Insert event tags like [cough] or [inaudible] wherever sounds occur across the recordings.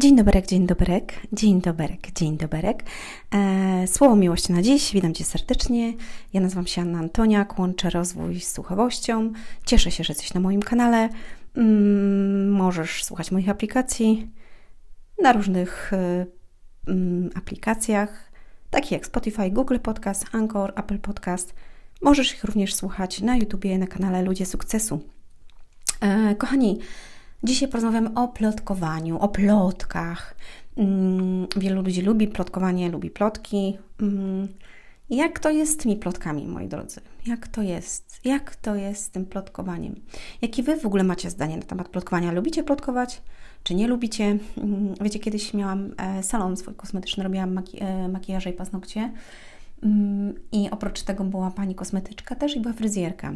Dzień doberek, dzień doberek, dzień doberek, dzień doberek. E, słowo miłości na dziś, witam Cię serdecznie. Ja nazywam się Anna Antoniak, łączę rozwój z słuchowością. Cieszę się, że jesteś na moim kanale. Mm, możesz słuchać moich aplikacji na różnych y, mm, aplikacjach, takich jak Spotify, Google Podcast, Anchor, Apple Podcast. Możesz ich również słuchać na YouTubie, na kanale Ludzie Sukcesu. E, kochani, Dzisiaj porozmawiamy o plotkowaniu, o plotkach. Mm, wielu ludzi lubi plotkowanie, lubi plotki. Mm, jak to jest z tymi plotkami, moi drodzy? Jak to jest? Jak to jest z tym plotkowaniem? Jakie Wy w ogóle macie zdanie na temat plotkowania? Lubicie plotkować? Czy nie lubicie? Mm, wiecie, kiedyś miałam e, salon swój kosmetyczny, robiłam maki e, makijaże i paznokcie. I oprócz tego była pani kosmetyczka też i była fryzjerka.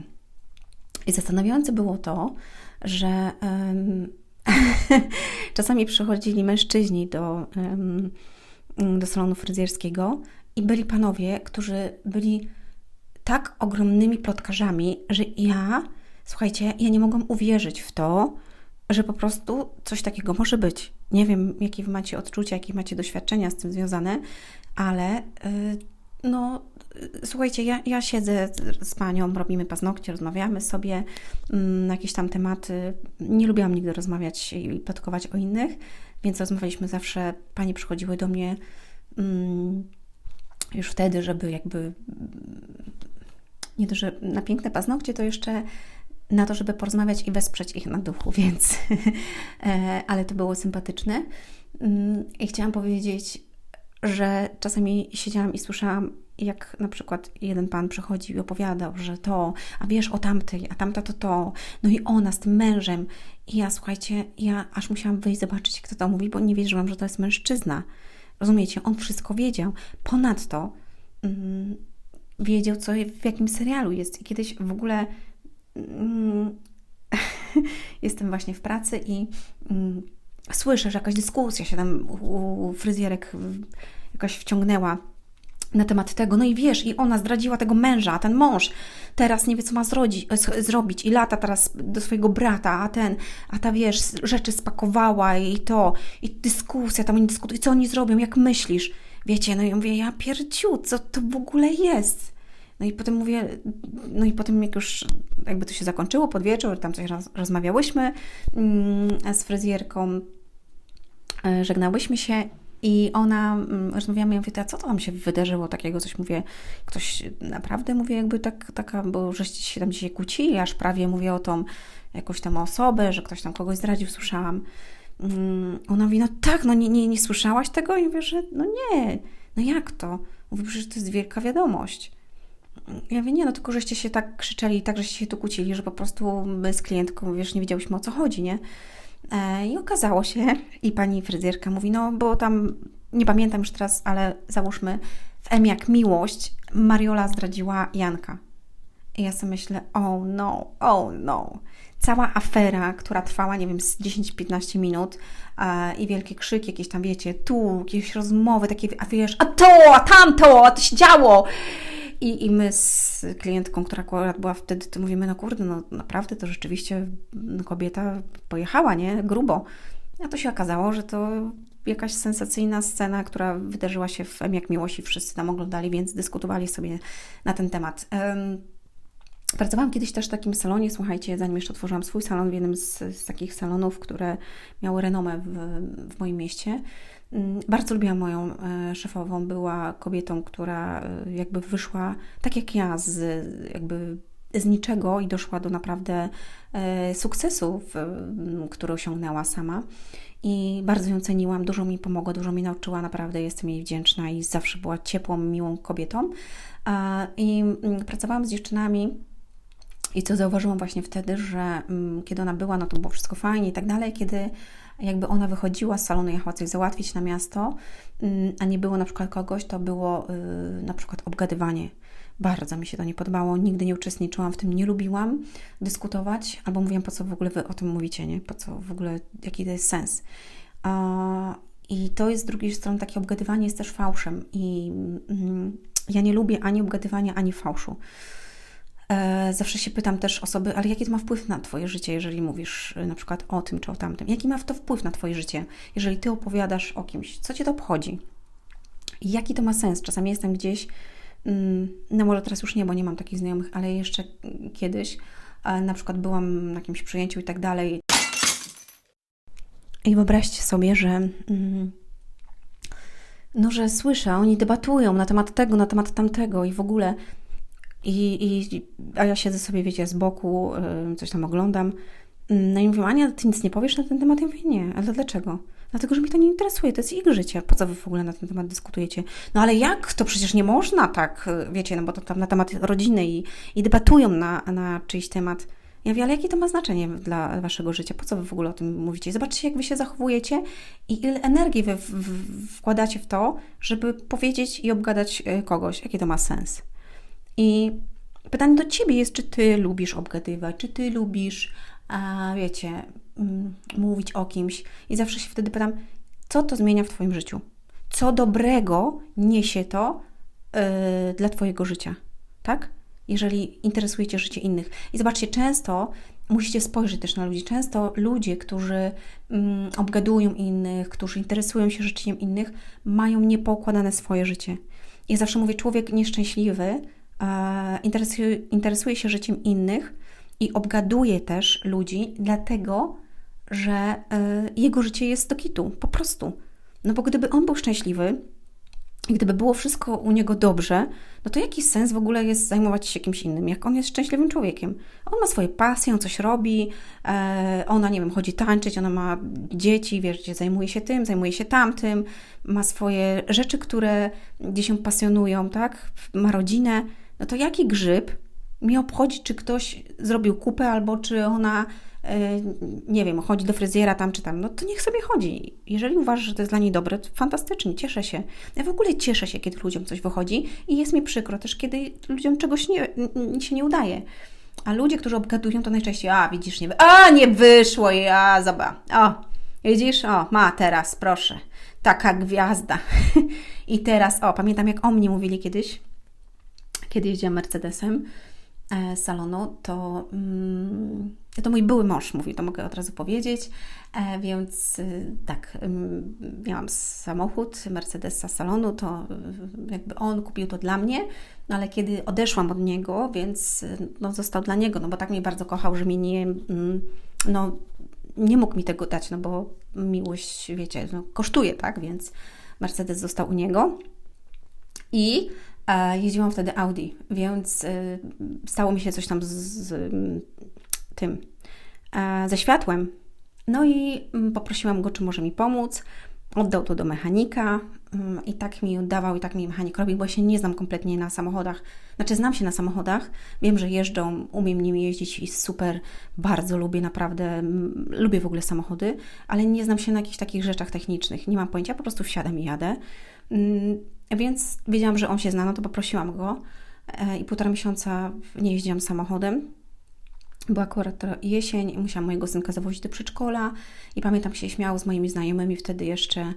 I zastanawiające było to, że um, [laughs] czasami przychodzili mężczyźni do, um, do salonu fryzjerskiego i byli panowie, którzy byli tak ogromnymi plotkarzami, że ja, słuchajcie, ja nie mogłam uwierzyć w to, że po prostu coś takiego może być. Nie wiem, jakie macie odczucia, jakie macie doświadczenia z tym związane, ale yy, no, słuchajcie, ja, ja siedzę z panią, robimy paznokcie, rozmawiamy sobie mm, na jakieś tam tematy. Nie lubiłam nigdy rozmawiać i plotkować o innych, więc rozmawialiśmy zawsze, panie przychodziły do mnie mm, już wtedy, żeby jakby nie to, że na piękne paznokcie, to jeszcze na to, żeby porozmawiać i wesprzeć ich na duchu, [laughs] więc e, ale to było sympatyczne. Mm, I chciałam powiedzieć, że czasami siedziałam i słyszałam, jak na przykład jeden pan przychodził i opowiadał, że to, a wiesz o tamtej, a tamta to to, no i ona z tym mężem. I ja, słuchajcie, ja aż musiałam wyjść zobaczyć, kto to mówi, bo nie wierzyłam, że to jest mężczyzna. Rozumiecie? On wszystko wiedział. Ponadto mm, wiedział, co w jakim serialu jest. I kiedyś w ogóle mm, [laughs] jestem właśnie w pracy i mm, słyszę, że jakaś dyskusja się tam u, u fryzjerek jakaś wciągnęła na temat tego. No i wiesz, i ona zdradziła tego męża, a ten mąż teraz nie wie, co ma zrodzi, zrobić i lata teraz do swojego brata, a ten, a ta wiesz, rzeczy spakowała i to, i dyskusja, tam oni dyskutują, co oni zrobią, jak myślisz? Wiecie, no i ja mówię, ja pierdziu, co to w ogóle jest? No i potem mówię, no i potem jak już jakby to się zakończyło pod wieczór, tam coś roz, rozmawiałyśmy mm, z fryzjerką, e, żegnałyśmy się i ona, mm, rozmawiamy, ja mówię, a co to tam się wydarzyło takiego, coś mówię, ktoś naprawdę, mówię, jakby tak, taka, bo żeście się tam dzisiaj kłócili, aż prawie mówię o tą jakąś tam osobę, że ktoś tam kogoś zdradził, słyszałam. Mm, ona mówi, no tak, no nie, nie, nie słyszałaś tego? I mówię, że no nie, no jak to? Mówi, przecież to jest wielka wiadomość. Ja mówię, nie, no tylko żeście się tak krzyczeli, tak żeście się tu kłócili, że po prostu my z klientką, wiesz, nie wiedziałyśmy o co chodzi, nie? E, I okazało się, i pani fryzjerka mówi, no bo tam, nie pamiętam już teraz, ale załóżmy, w M jak miłość Mariola zdradziła Janka. I ja sobie myślę, oh no, oh no. Cała afera, która trwała, nie wiem, z 10-15 minut e, i wielkie krzyki, jakieś tam, wiecie, tu, jakieś rozmowy, takie, a wiesz, a to, a tamto, a to się działo. I, I my z klientką, która akurat była wtedy, to mówimy, no kurde, no naprawdę to rzeczywiście no, kobieta pojechała, nie? Grubo. A to się okazało, że to jakaś sensacyjna scena, która wydarzyła się w M jak Miłości. Wszyscy tam oglądali, więc dyskutowali sobie na ten temat. Pracowałam kiedyś też w takim salonie, słuchajcie, zanim jeszcze otworzyłam swój salon, w jednym z, z takich salonów, które miały renomę w, w moim mieście. Mm, bardzo lubiłam moją e, szefową. Była kobietą, która e, jakby wyszła tak jak ja z jakby z niczego i doszła do naprawdę e, sukcesu, który osiągnęła sama. I bardzo ją ceniłam, dużo mi pomogła, dużo mi nauczyła, naprawdę jestem jej wdzięczna i zawsze była ciepłą, miłą kobietą. I mm, pracowałam z dziewczynami. I co zauważyłam właśnie wtedy, że mm, kiedy ona była, no to było wszystko fajnie i tak dalej. Kiedy jakby ona wychodziła z salonu, jechała coś załatwić na miasto, mm, a nie było na przykład kogoś, to było y, na przykład obgadywanie. Bardzo mi się to nie podobało, nigdy nie uczestniczyłam w tym, nie lubiłam dyskutować, albo mówiłam, po co w ogóle wy o tym mówicie, nie? Po co w ogóle, jaki to jest sens. I to jest z drugiej strony takie obgadywanie jest też fałszem i mm, ja nie lubię ani obgadywania, ani fałszu. E, zawsze się pytam też osoby, ale jaki to ma wpływ na Twoje życie, jeżeli mówisz e, na przykład o tym czy o tamtym? Jaki ma to wpływ na Twoje życie, jeżeli Ty opowiadasz o kimś? Co Cię to obchodzi? Jaki to ma sens? Czasami jestem gdzieś, mm, no może teraz już nie, bo nie mam takich znajomych, ale jeszcze kiedyś na przykład byłam na jakimś przyjęciu i tak dalej. I wyobraźcie sobie, że mm, no, że słyszę, oni debatują na temat tego, na temat tamtego i w ogóle i, i, a ja siedzę sobie, wiecie, z boku, coś tam oglądam. No i mówią, Ania, ty nic nie powiesz na ten temat? Ja mówię, nie, ale dlaczego? Dlatego, że mnie to nie interesuje, to jest ich życie. Po co wy w ogóle na ten temat dyskutujecie? No ale jak? To przecież nie można tak, wiecie, no bo to tam na temat rodziny i, i debatują na, na czyjś temat. Ja mówię, ale jakie to ma znaczenie dla waszego życia? Po co wy w ogóle o tym mówicie? Zobaczcie, jak wy się zachowujecie i ile energii wy w, w, wkładacie w to, żeby powiedzieć i obgadać e, kogoś. Jaki to ma sens? I pytanie do ciebie jest, czy ty lubisz obgadywać, czy ty lubisz, a wiecie, mm, mówić o kimś. I zawsze się wtedy pytam, co to zmienia w twoim życiu? Co dobrego niesie to yy, dla twojego życia, tak? Jeżeli interesuje cię życie innych. I zobaczcie, często musicie spojrzeć też na ludzi. Często ludzie, którzy mm, obgadują innych, którzy interesują się życiem innych, mają niepokładane swoje życie. Ja zawsze mówię, człowiek nieszczęśliwy interesuje, interesuje się życiem innych i obgaduje też ludzi, dlatego że e, jego życie jest do kitu, po prostu. No bo gdyby on był szczęśliwy, i gdyby było wszystko u niego dobrze, no to jaki sens w ogóle jest zajmować się kimś innym, jak on jest szczęśliwym człowiekiem? On ma swoje pasje, on coś robi, e, ona, nie wiem, chodzi tańczyć, ona ma dzieci, wiesz, zajmuje się tym, zajmuje się tamtym, ma swoje rzeczy, które gdzieś się pasjonują, tak? Ma rodzinę no to jaki grzyb mi obchodzi, czy ktoś zrobił kupę, albo czy ona, e, nie wiem, chodzi do fryzjera tam czy tam, no to niech sobie chodzi. Jeżeli uważasz, że to jest dla niej dobre, to fantastycznie, cieszę się. Ja w ogóle cieszę się, kiedy ludziom coś wychodzi i jest mi przykro też, kiedy ludziom czegoś nie, się nie udaje. A ludzie, którzy obgadują, to najczęściej, a widzisz, nie, a nie wyszło, ja zaba, o, widzisz, o, ma teraz, proszę, taka gwiazda. [laughs] I teraz, o, pamiętam jak o mnie mówili kiedyś, kiedy jeździłam Mercedesem e, z salonu, to, mm, to mój były mąż mówi, to mogę od razu powiedzieć, e, więc y, tak, miałam samochód Mercedesa z salonu, to y, jakby on kupił to dla mnie, no ale kiedy odeszłam od niego, więc y, no, został dla niego, no bo tak mnie bardzo kochał, że mi nie, mm, no, nie mógł mi tego dać, no bo miłość, wiecie, no, kosztuje, tak, więc Mercedes został u niego. I Jeździłam wtedy Audi, więc y, stało mi się coś tam z, z tym, ze światłem. No i mm, poprosiłam go, czy może mi pomóc. Oddał to do mechanika mm, i tak mi oddawał, i tak mi mechanik robił, bo ja się nie znam kompletnie na samochodach. Znaczy, znam się na samochodach, wiem, że jeżdżą, umiem nimi jeździć i super, bardzo lubię, naprawdę, mm, lubię w ogóle samochody, ale nie znam się na jakichś takich rzeczach technicznych. Nie mam pojęcia, po prostu wsiadam i jadę. Więc wiedziałam, że on się zna, no to poprosiłam go e, i półtora miesiąca nie jeździłam samochodem. Była akurat jesień i musiałam mojego synka zawozić do przedszkola i pamiętam się śmiał z moimi znajomymi wtedy jeszcze, e,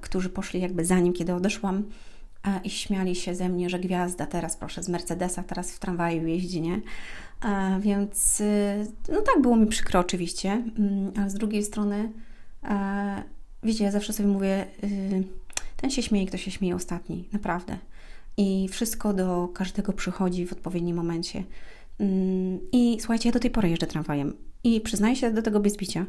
którzy poszli jakby za nim, kiedy odeszłam e, i śmiali się ze mnie, że gwiazda teraz proszę z Mercedesa, teraz w tramwaju jeździ, nie? Więc no tak było mi przykro oczywiście, mm, ale z drugiej strony wiecie, ja zawsze sobie mówię y, ten się śmieje, kto się śmieje ostatni, naprawdę. I wszystko do każdego przychodzi w odpowiednim momencie. Mm, I słuchajcie, ja do tej pory jeżdżę tramwajem i przyznaję się do tego bez bicia.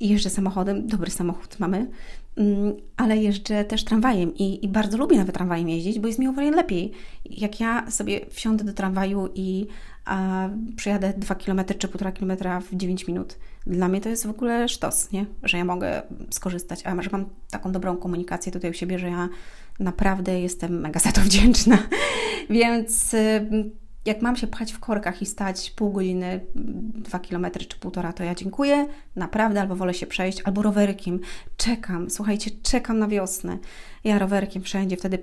Jeżdżę samochodem, dobry samochód mamy, mm, ale jeżdżę też tramwajem i, i bardzo lubię nawet tramwajem jeździć, bo jest mi o wiele lepiej. Jak ja sobie wsiądę do tramwaju i a, przejadę 2 km czy 1,5 km w 9 minut, dla mnie to jest w ogóle sztos, nie? że ja mogę skorzystać, a że mam taką dobrą komunikację tutaj u siebie, że ja naprawdę jestem mega za to wdzięczna. [laughs] Więc jak mam się pchać w korkach i stać pół godziny, dwa kilometry czy półtora, to ja dziękuję, naprawdę, albo wolę się przejść, albo rowerkiem. Czekam, słuchajcie, czekam na wiosnę. Ja rowerkiem wszędzie, wtedy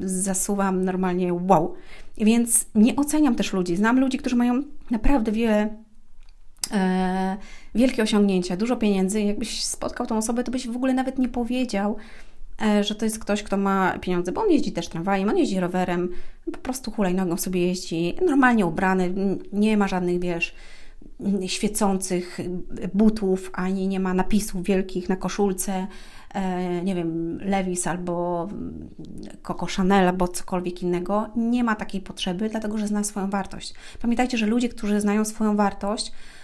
zasuwam normalnie wow. Więc nie oceniam też ludzi. Znam ludzi, którzy mają naprawdę wiele e, wielkie osiągnięcia, dużo pieniędzy. Jakbyś spotkał tą osobę, to byś w ogóle nawet nie powiedział, że to jest ktoś, kto ma pieniądze, bo on jeździ też tramwajem, on jeździ rowerem, po prostu hulajnogą sobie jeździ, normalnie ubrany, nie ma żadnych, wiesz, świecących butów, ani nie ma napisów wielkich na koszulce, e, nie wiem, Levis albo Coco Chanel albo cokolwiek innego. Nie ma takiej potrzeby, dlatego że zna swoją wartość. Pamiętajcie, że ludzie, którzy znają swoją wartość, e,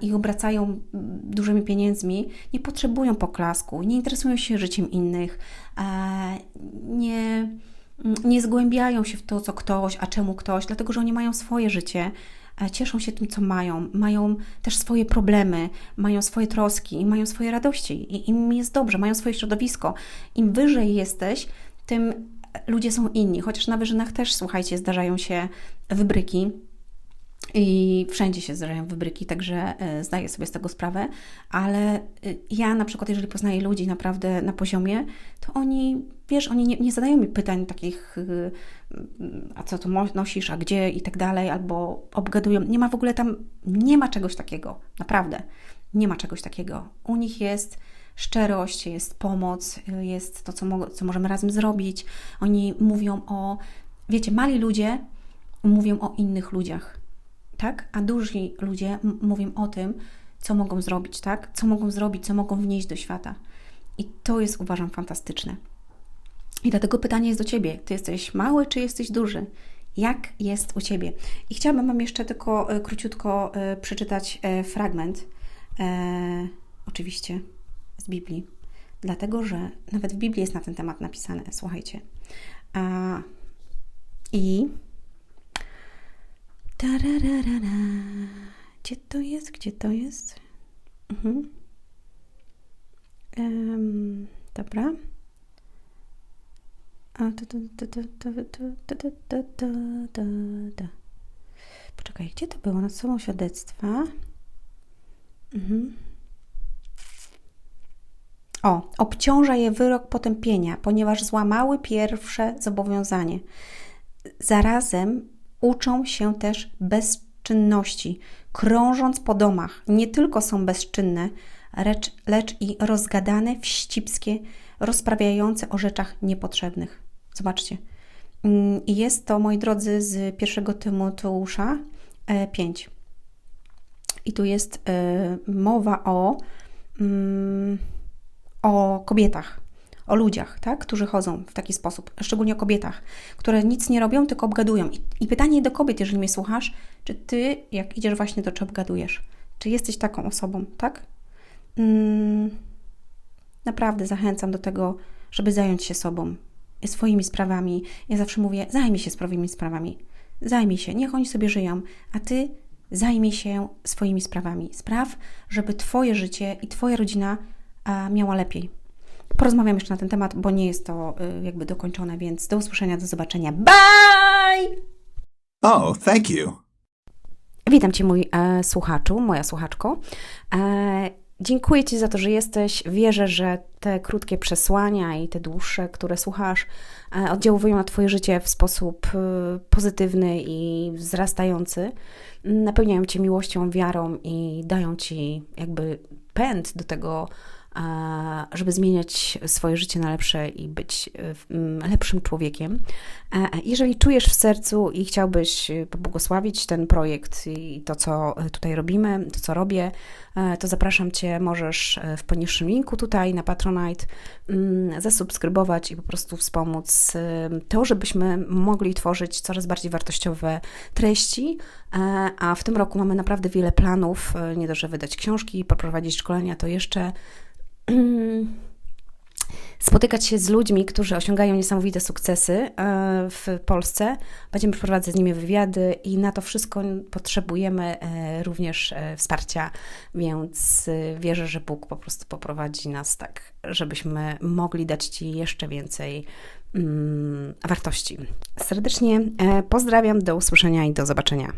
i obracają dużymi pieniędzmi, nie potrzebują poklasku, nie interesują się życiem innych, e, nie, nie zgłębiają się w to, co ktoś, a czemu ktoś, dlatego że oni mają swoje życie, cieszą się tym, co mają, mają też swoje problemy, mają swoje troski, mają swoje radości. I im jest dobrze, mają swoje środowisko. Im wyżej jesteś, tym ludzie są inni, chociaż na wyżynach też, słuchajcie, zdarzają się wybryki, i wszędzie się zdarzają wybryki, także e, zdaję sobie z tego sprawę, ale e, ja na przykład, jeżeli poznaję ludzi naprawdę na poziomie, to oni, wiesz, oni nie, nie zadają mi pytań takich, e, a co to nosisz, a gdzie i tak dalej, albo obgadują. Nie ma w ogóle tam, nie ma czegoś takiego, naprawdę. Nie ma czegoś takiego. U nich jest szczerość, jest pomoc, jest to, co, mo co możemy razem zrobić. Oni mówią o, wiecie, mali ludzie mówią o innych ludziach tak? A duży ludzie mówią o tym, co mogą zrobić, tak? Co mogą zrobić, co mogą wnieść do świata. I to jest, uważam, fantastyczne. I dlatego pytanie jest do Ciebie. Ty jesteś mały, czy jesteś duży? Jak jest u Ciebie? I chciałabym Wam jeszcze tylko e, króciutko e, przeczytać e, fragment, e, oczywiście z Biblii, dlatego że nawet w Biblii jest na ten temat napisane. Słuchajcie. A, I Tararara. Gdzie to jest? Gdzie to jest? Mhm. Um, dobra. A. Poczekaj, gdzie to było? Nad sobą świadectwa. Mhm. O, obciąża je wyrok potępienia, ponieważ złamały pierwsze zobowiązanie. Zarazem uczą się też bezczynności. Krążąc po domach, nie tylko są bezczynne, lecz, lecz i rozgadane, wścibskie, rozprawiające o rzeczach niepotrzebnych. Zobaczcie. Mm, jest to, moi drodzy, z pierwszego Tymoteusza 5. E, I tu jest e, mowa o, mm, o kobietach o ludziach, tak, którzy chodzą w taki sposób, szczególnie o kobietach, które nic nie robią, tylko obgadują. I, i pytanie do kobiet, jeżeli mnie słuchasz, czy ty, jak idziesz właśnie do czy obgadujesz, czy jesteś taką osobą, tak? Mm, naprawdę zachęcam do tego, żeby zająć się sobą, swoimi sprawami. Ja zawsze mówię, zajmij się swoimi sprawami. Zajmij się, niech oni sobie żyją, a ty zajmij się swoimi sprawami. Spraw, żeby Twoje życie i Twoja rodzina a, miała lepiej. Porozmawiam jeszcze na ten temat, bo nie jest to y, jakby dokończone, więc do usłyszenia, do zobaczenia. Bye! Oh, thank you. Witam Cię, mój e, słuchaczu, moja słuchaczko. E, dziękuję Ci za to, że jesteś. Wierzę, że te krótkie przesłania i te dłuższe, które słuchasz, e, oddziałują na Twoje życie w sposób e, pozytywny i wzrastający. Napełniają Cię miłością, wiarą i dają Ci jakby pęd do tego, żeby zmieniać swoje życie na lepsze i być e, lepszym człowiekiem. Jeżeli czujesz w sercu i chciałbyś pobłogosławić ten projekt i to, co tutaj robimy, to, co robię, e, to zapraszam Cię, możesz e, w poniższym linku tutaj na Patronite mm, zasubskrybować i po prostu wspomóc to, żebyśmy mogli tworzyć coraz bardziej wartościowe treści, a w tym roku mamy naprawdę wiele planów, nie dość, że wydać książki, poprowadzić szkolenia, to jeszcze [clears throat] spotykać się z ludźmi, którzy osiągają niesamowite sukcesy e, w Polsce. Będziemy przeprowadzać z nimi wywiady i na to wszystko potrzebujemy e, również e, wsparcia, więc wierzę, że Bóg po prostu poprowadzi nas tak, żebyśmy mogli dać Ci jeszcze więcej mm, wartości. Serdecznie pozdrawiam, do usłyszenia i do zobaczenia.